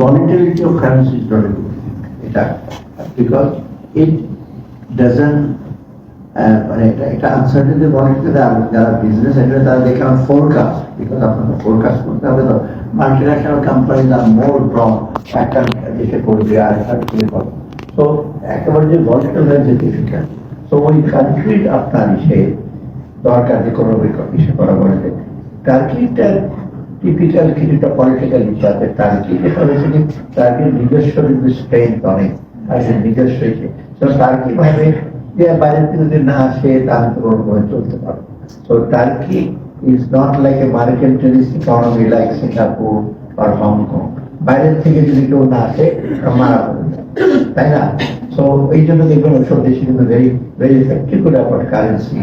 volatility of currency is not a good. Thing. এটা because it doesn't মানে এটা এটা আনসার্টেনিটি ভলাটিলিটি যারা বিজনেস এন্টার তারা দেখে আমার ফোরকাস্ট বিকজ আপনাকে ফোরকাস্ট করতে হবে তো। মাল্টিন্যাশনাল কোম্পানি আর মোর ফ্রম একটা দেশে করবে, আর একটা থেকে করবে তো একেবারে যে ভলাটিল হয়ে যেতে তো ওই কান্ট্রির আপনার সে দরকার যে কোনো ইস্যু করা বলে। টার্কিটা টিপিক্যাল কিছুটা পলিটিক্যাল ইস্যু আছে টার্কি যেটা হয়েছে কি টার্কির নিজস্ব কিন্তু স্ট্রেংথ অনেক আর সে নিজস্ব ইসে তো টার্কি ভাবে? যে বাইরে থেকে যদি না আসে তাহলে তো কোনোভাবে চলতে পারবে তো Turkey is not like a mercantilist economy like Singapore R Hong Kong বাইরের থেকে যদি কেউ না আসে, তারা মারা পড়বে তাই না? তো এই জন্য দেখবেন ওসব দেশে কিন্তু ভেরি ভেরি এফেক্টিভ করে আবার কারেন্সি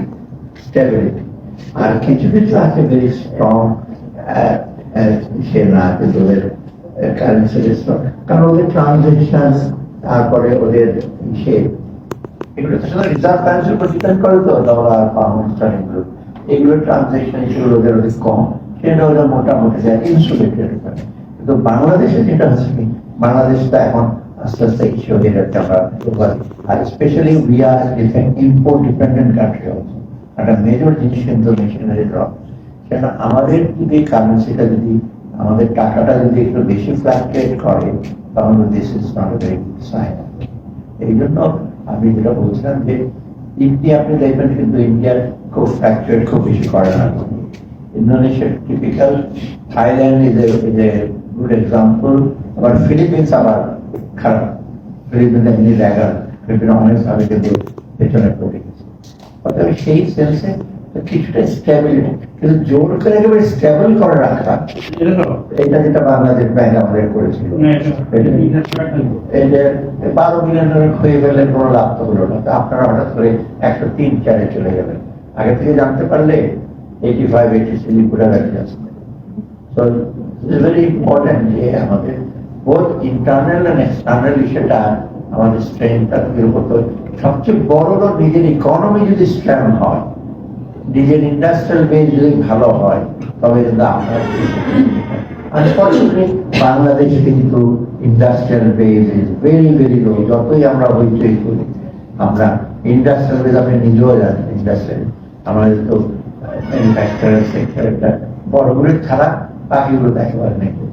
স্টেবিলিটি আর কিছু কিছু আছে ভেরি স্ট্রং সে না ওদের কারেন্সি কারণ ওদের ট্রানজেকশন তারপরে ওদের সে যায় ইনসুলেটেড কিন্তু বাংলাদেশে যেটা হচ্ছে কি এখন আস্তে আস্তে কিছু হয়ে আর স্পেশালি উই আর একটা মেজর জিনিস কিন্তু মেশিনারি ড্রপ কেন আমাদের যদি কারেন্সিটা যদি, আমাদের টাকাটা যদি একটু বেশি ফ্লাকচুয়েট করে, তাহলে this is not a very এই জন্য আমি যেটা বলছিলাম যে ইন্ডিয়া আপনি দেখবেন কিন্তু ইন্ডিয়ার খুব ফ্ল্যাকচুয়েট খুব বেশি করে না। ইন্দোনেশিয়ার typical Thailand is a good example আবার ফিলিপিন্স আবার খারাপ। ফিলিপিন্স এমনি ল্যাগার ফিলিপিন অনেক ভাবে কিন্তু পেছনে পড়ে গেছে। অতএব সেই সেন্সে কিছুটা স্টেবিলিটি কিন্তু জোর করে একেবারে স্টেবল করে রাখা এটা যেটা বাংলাদেশ ব্যাংক আমাদের করেছিল। বারো মিলিয়ন ডলার হয়ে গেলে কোনো লাভ তো হলো না। আপনারা হঠাৎ করে একশো তিন চারে চলে যাবেন আগে থেকে জানতে পারলে এইটি ফাইভ এইটি সিলি পুরা রাখতে আসবে তো ভেরি ইম্পর্টেন্ট যে আমাদের বোধ ইন্টারনাল অ্যান্ড এক্সটার্নাল সেটা আমাদের স্ট্রেংথটা তৈরি সবচেয়ে বড় নিজের ইকোনমি যদি স্ট্রং হয় নিজের ইন্ডাস্ট্রিয়াল বেস যদি ভালো হয় তবে কিন্তু আনফর্চুনেটলি বাংলাদেশে কিন্তু industrial base is very very low যতই আমরা হইচই করি আমরা ইন্ডাস্ট্রিয়াল বেস আপনি নিজেও জানেন ইন্ডাস্ট্রিয়াল আমাদের তো ম্যানুফ্যাকচারার সেক্টর একটা বড়গুলো ছাড়া বাকিগুলো একেবারে নেই।